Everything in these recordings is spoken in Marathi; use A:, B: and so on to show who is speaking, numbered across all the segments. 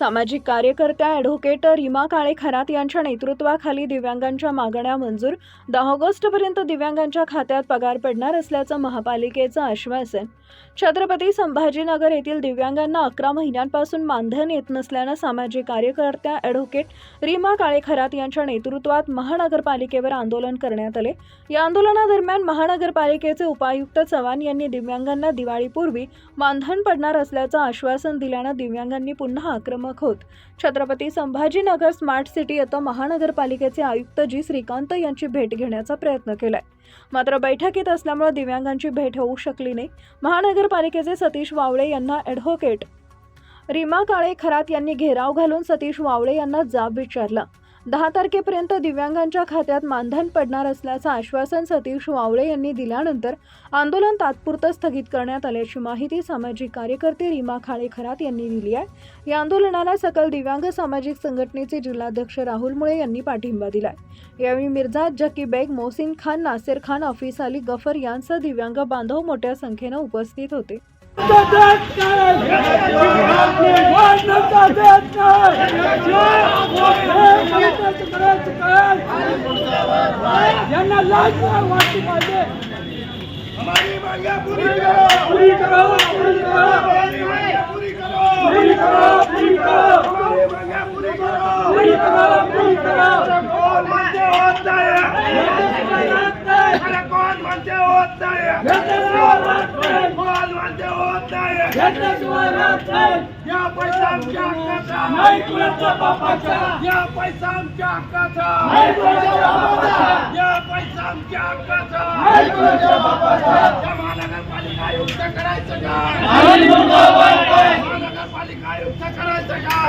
A: सामाजिक कार्यकर्त्या ॲडव्होकेट रीमा काळे खरात यांच्या नेतृत्वाखाली दिव्यांगांच्या मागण्या मंजूर. दहा ऑगस्टपर्यंत दिव्यांगांच्या खात्यात पगार पडणार असल्याचं महापालिकेचं आश्वासन. छत्रपती संभाजीनगर येथील दिव्यांगांना अकरा महिन्यांपासून मानधन येत नसल्यानं सामाजिक कार्यकर्त्या ॲडव्होकेट रीमा काळे खरात यांच्या नेतृत्वात महानगरपालिकेवर आंदोलन करण्यात आले. या आंदोलनादरम्यान महानगरपालिकेचे उपायुक्त चव्हाण यांनी दिव्यांगांना दिवाळीपूर्वी मानधन पडणार असल्याचं आश्वासन दिल्यानं दिव्यांगांनी पुन्हा आक्रमक होत छत्रपती संभाजीनगर स्मार्ट सिटी येथे महानगरपालिकेचे आयुक्त जी. श्रीकांत यांची भेट घेण्याचा प्रयत्न केलाय. मात्र बैठकीत असल्यामुळे दिव्यांगांची भेट होऊ शकली नाही. महानगरपालिकेचे सतीश वावळे यांना ॲडव्होकेट रीमा काळे खरात यांनी घेराव घालून सतीश वावळे यांना जाब विचारला. दहा तारखेपर्यंत दिव्यांगांच्या खात्यात मानधन पडणार असल्याचं आश्वासन सतीश वावळे यांनी दिल्यानंतर आंदोलन तात्पुरतं स्थगित करण्यात आल्याची माहिती सामाजिक कार्यकर्ते रीमा खाळे खरात यांनी दिली आहे. या आंदोलनाला सकल दिव्यांग सामाजिक संघटनेचे जिल्हाध्यक्ष राहुल मुळे यांनी पाठिंबा दिलाय. यावेळी मिर्झा जकी बेग मोहसिन खान नासिर खान हफीस अली गफर यांसह दिव्यांग बांधव मोठ्या संख्येनं उपस्थित होते
B: यांना लाज वाटली पाहिजे
C: हमारी मांगे पूरी करो
B: पुरी करो पुरी करो
C: हमारी मांगे पूरी करो
B: पुरी करो पुरी करो
C: हमारी मांगे पूरी करो
B: पुरी करो पुरी करो
C: कौन म्हणते होत नाही अरे कोण होत नाही. नाही. या पैसा आमच्या हक्काचा.
B: नाही कुणाच्या बापाचा.
C: या पैसा आमच्या हक्काचा.
B: नाही कुणाच्या बापाचा.
C: या पैसा आमच्या हक्काचा.
B: नाही कुणाच्या बापाचा.
C: या महानगरपालिका आयुक्त करायचं काय
B: आणि मुर्दाबाद
C: महानगरपालिका आयुक्त करायचं काय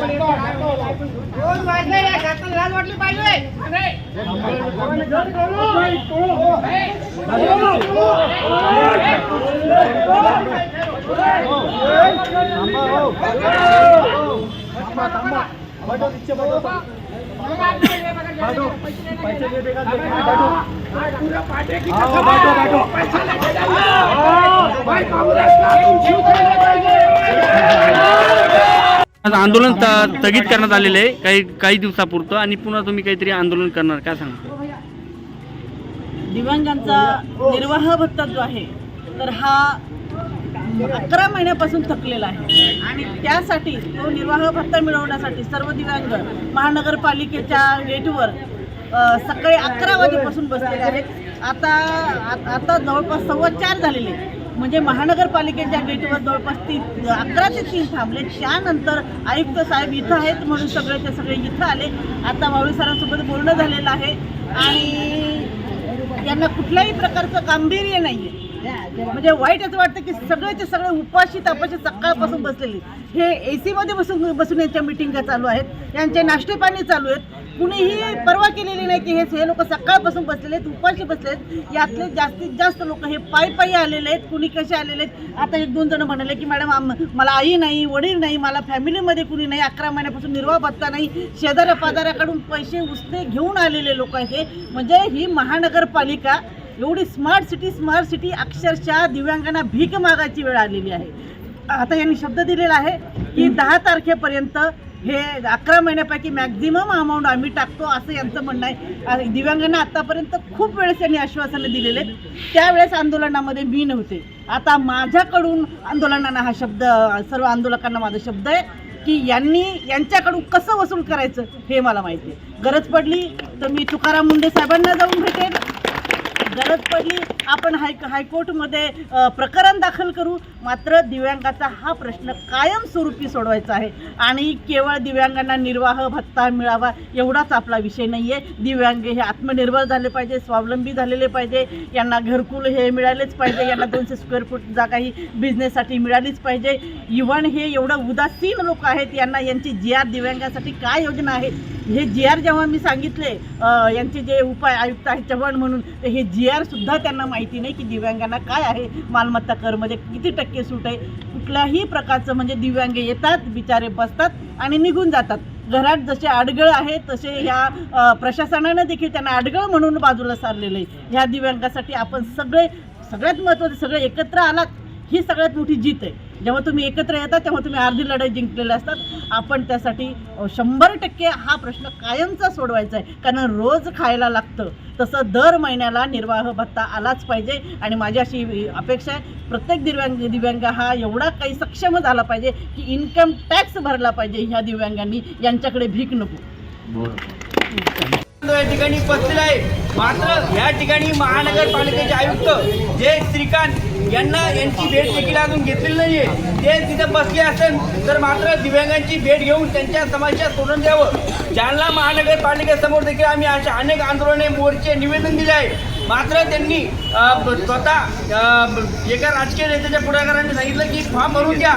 D: दोन वाजले या घाटाला लाज वाटली पाहिजे
E: आज आंदोलन स्थगित करण्यात आलेलं आहे काही काही दिवसापुरतं आणि पुन्हा तुम्ही काहीतरी आंदोलन करणार काय सांगा
F: दिव्यांगांचा निर्वाह भत्ता जो आहे तर हा अकरा महिन्यापासून थकलेला आहे. आणि त्यासाठी तो निर्वाह भत्ता मिळवण्यासाठी सर्व दिव्यांग महानगरपालिकेच्या गेटवर सकाळी अकरा वाजेपासून बसलेले आहेत. आता आता जवळपास सव्वा चार झालेले म्हणजे महानगरपालिकेच्या गेटवर जवळपास तीन अकरा ते तीन थांबले. त्यानंतर आयुक्त साहेब इथं आहेत म्हणून सगळे ते सगळे इथं आले. आता मावळी सरांसोबत बोलणं झालेलं आहे. आणि यांना कुठल्याही प्रकारचं गांभीर्य नाही आहे म्हणजे वाईट असं वाटतं की सगळेचे सगळे उपाशी तापाशी सकाळपासून बसलेली. हे ए सीमध्ये बसून बसून यांच्या मिटिंगा चालू आहेत. यांचे नाश्ते पाणी चालू आहेत. कुणीही परवा केलेली नाही की हे हे लोक सकाळपासून बसलेले आहेत उपाशी बसले आहेत. यातले जास्तीत जास्त लोक हे पायी पायी आलेले आहेत कुणी कसे आलेले आहेत? आता एक दोन जण म्हणाले की मॅडम आम- मला आई नाही वडील नाही मला फॅमिलीमध्ये कुणी नाही अकरा महिन्यापासून निर्वाह भत्ता नाही. शेजाऱ्या पाजाऱ्याकडून पैसे उसने घेऊन आलेले लोक आहेत हे. म्हणजे ही महानगरपालिका एवढी स्मार्ट सिटी स्मार्ट सिटी अक्षरशः दिव्यांगांना भीक मागायची वेळ आलेली आहे. आता यांनी शब्द दिलेला आहे की दहा तारखेपर्यंत हे अकरा महिन्यापैकी मॅक्झिमम अमाऊंट आम्ही टाकतो असं यांचं म्हणणं आहे. आणि दिव्यांगांना आतापर्यंत खूप वेळेस यांनी आश्वासनं दिलेले. त्यावेळेस आंदोलनामध्ये मी नव्हते. आता माझ्याकडून आंदोलनांना हा शब्द सर्व आंदोलकांना माझा शब्द आहे की यांनी यांच्याकडून कसं वसूल करायचं हे मला माहिती आहे. गरज पडली तर मी तुकाराम मुंडे साहेबांना जाऊन भेटेन. गरज पडली आपण हाय हायकोर्टमध्ये प्रकरण दाखल करू. मात्र दिव्यांगाचा हा प्रश्न कायमस्वरूपी सोडवायचा आहे. आणि केवळ दिव्यांगांना निर्वाह भत्ता मिळावा एवढाच आपला विषय नाही आहे दिव्यांग हे आत्मनिर्भर झाले पाहिजे स्वावलंबी झालेले पाहिजे. यांना घरकुल हे मिळालेच पाहिजे. यांना दोनशे स्क्वेअर फूट जागा ही बिझनेससाठी मिळालीच पाहिजे. इव्हन हे एवढं उदासीन लोक आहेत यांना यांची जी आर दिव्यांगासाठी काय योजना आहे? हे जी आर जेव्हा मी सांगितले यांचे जे उपाय आयुक्त आहेत चव्हाण म्हणून तर हे जी आर सुद्धा त्यांना माहिती नाही की दिव्यांगांना काय आहे मालमत्ता करमध्ये किती टक्के सूट आहे. कुठल्याही प्रकारचं म्हणजे दिव्यांग येतात बिचारे बसतात आणि निघून जातात. घरात जसे आडगळ आहे तसे ह्या प्रशासनानं देखील त्यांना आडगळ म्हणून बाजूला सारलेलं आहे. ह्या दिव्यांगासाठी आपण सगळे सगळ्यात महत्त्वाचं सगळे एकत्र आलात ही सगळ्यात मोठी जीत आहे. जेव्हा तुम्ही एकत्र येतात तेव्हा तुम्ही अर्धी लढाई जिंकलेल्या असतात. आपण त्यासाठी शंभर टक्के हा प्रश्न कायमचा सोडवायचा आहे. कारण रोज खायला लागतं. तसं दर महिन्याला निर्वाह भत्ता आलाच पाहिजे. आणि माझी अशी अपेक्षा आहे प्रत्येक दिव्यांग दिव्यांग हा एवढा काही सक्षम झाला पाहिजे की इन्कम टॅक्स भरला पाहिजे ह्या दिव्यांगांनी. यांच्याकडे भीक नको.
G: या ठिकाणी उपस्थित आहे. मात्र या ठिकाणी महानगरपालिकेचे आयुक्त जे श्रीकांत यांना यांची भेट देखील अजून घेतलेली नाहीये. ते तिथे बसले असेल तर मात्र दिव्यांगांची भेट घेऊन त्यांच्या समस्या सोडून द्यावं. जालना महानगरपालिकेसमोर देखील आम्ही अशा अनेक आंदोलने मोर्चे निवेदन दिले आहे. मात्र त्यांनी स्वतः एका राजकीय नेत्याच्या पुढाकारांनी सांगितलं की फॉर्म भरून घ्या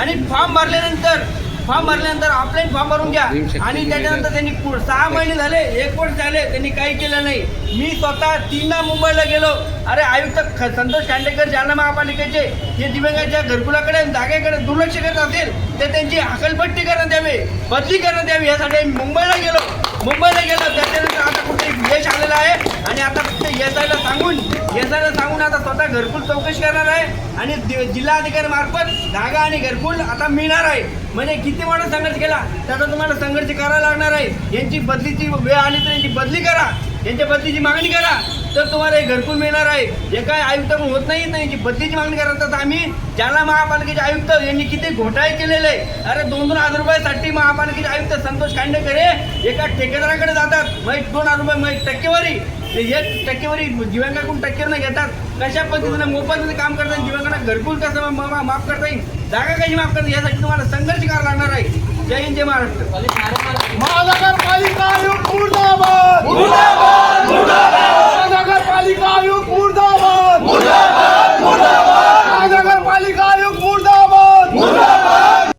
G: आणि फॉर्म भरल्यानंतर फॉर्म भरल्यानंतर ऑफलाईन फॉर्म भरून घ्या. आणि त्याच्यानंतर त्यांनी सहा महिने झाले एक वर्ष झाले त्यांनी काही केलं नाही. मी स्वतः तीनदा मुंबईला गेलो. अरे आयुक्त संतोष खांडेकर जालना महापालिकेचे हे दिव्यांगाच्या घरकुलाकडे जागेकडे दुर्लक्ष करत असेल तर त्यांची हकलपट्टी करण्यात यावी बदली करण्यात यावी. यासाठी मुंबईला गेलो. मुंबईला गेलो त्याच्यानंतर आता कुठे यश आलेलं आहे. आणि आता फक्त येसायला सांगून येसायला सांगून आता स्वतः घरकुल चौकशी करणार आहे. आणि जिल्हाधिकारी मार्फत जागा आणि घरकुल आता मिळणार आहे. म्हणजे किती मोठा संघर्ष केला त्याचा तुम्हाला संघर्ष करावा लागणार आहे. यांची बदलीची वेळ आली तर यांची बदली करा. यांच्या बदलीची मागणी करा. तर तुम्हाला हे घरकुल मिळणार आहे. हे काय आयुक्ताकडून होत नाही तर यांची बदलीची मागणी करा तर आम्ही जालना महापालिकेचे आयुक्त यांनी किती घोटाळे केलेले आहे. अरे दोन दोन हजार रुपयासाठी महापालिकेचे आयुक्त संतोष खांडेकर हे एका ठेकेदाराकडे जातात. मग एक दोन हजार रुपये मग एक टक्केवारी. हे टक्केवारी दिव्यांगाकडून टक्केवारी नाही घेतात. कशा पद्धतीने मोफत काम करतात दिव्यांगांना घरकुल कसं माफ करता येईल? जागा कशी माफ करता यासाठी तुम्हाला संघर्ष करावा लागणार आहे. जय हिंद जय महाराष्ट्र.
C: आयुक्त